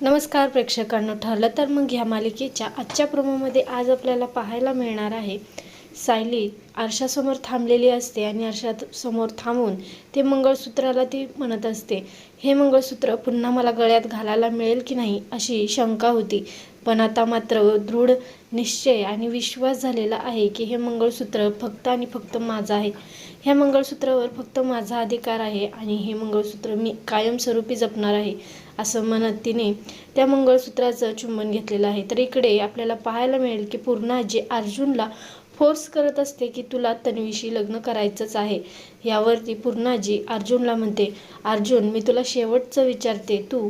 नमस्कार प्रेक्षकांनो ठरलं तर मग ह्या मालिकेच्या आजच्या प्रोमोमध्ये आज आपल्याला पाहायला मिळणार आहे सायली आरशासमोर थांबलेली असते आणि आरशासमोर थांबून ते मंगळसूत्राला ती म्हणत असते हे मंगळसूत्र पुन्हा मला गळ्यात घालायला मिळेल की नाही? अशी शंका होती. पण आता मात्र दृढ निश्चय आणि विश्वास झालेला आहे की हे मंगळसूत्र फक्त आणि फक्त माझं आहे. ह्या मंगळसूत्रावर फक्त माझा अधिकार आहे आणि हे मंगळसूत्र मी कायमस्वरूपी जपणार आहे असं म्हणत तिने त्या मंगळसूत्राचं चुंबन घेतलेलं आहे. तर इकडे आपल्याला पाहायला मिळेल की पूर्ण आजी अर्जुनला फोर्स करत असते की तुला तन्वीशी लग्न करायचंच आहे. यावरती पूर्णाजी अर्जुनला म्हणते अर्जुन मी तुला शेवटचं विचारते. तू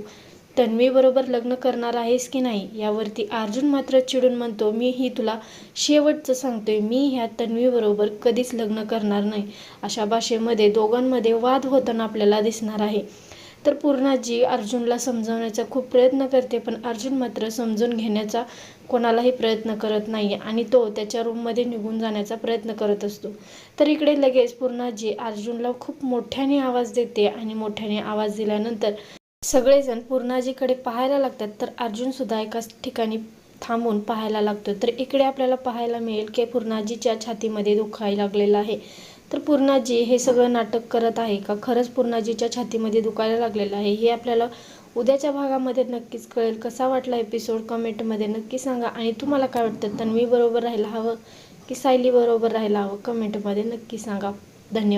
तन्वीबरोबर लग्न करणार आहेस की नाही? यावरती अर्जुन मात्र चिडून म्हणतो मी ही तुला शेवटचं सांगतोय. मी ह्या तन्वीबरोबर कधीच लग्न करणार नाही. अशा भाषेमध्ये दोघांमध्ये वाद होताना आपल्याला दिसणार आहे. तर पूर्णाजी अर्जुनला समजावण्याचा खूप प्रयत्न करते पण अर्जुन मात्र समजून घेण्याचा कोणालाही प्रयत्न करत नाही आणि तो त्याच्या रूममध्ये निघून जाण्याचा प्रयत्न करत असतो. तर इकडे लगेच पूर्णाजी अर्जुनला खूप मोठ्याने आवाज देते आणि मोठ्याने आवाज दिल्यानंतर सगळेजण पूर्णाजीकडे पाहायला लागतात. तर अर्जुन सुद्धा एकाच ठिकाणी थांबून पाहायला लागतो. तर इकडे आपल्याला पाहायला मिळेल की पूर्णाजीच्या छातीमध्ये दुखायला लागलेला आहे. तर पूर्णाजी हे सगळं नाटक करत आहे का? खरंच पूर्णाजीच्या छातीमध्ये दुखायला लागलेलं आहे. हे आपल्याला उद्याच्या भागामध्ये नक्कीच कळेल. कसा वाटला एपिसोड कमेंटमध्ये नक्की सांगा. आणि तुम्हाला काय वाटतं? तन्वी बरोबर राहायला हवं की सायली बरोबर राहायला हवं? कमेंटमध्ये नक्की सांगा. धन्यवाद.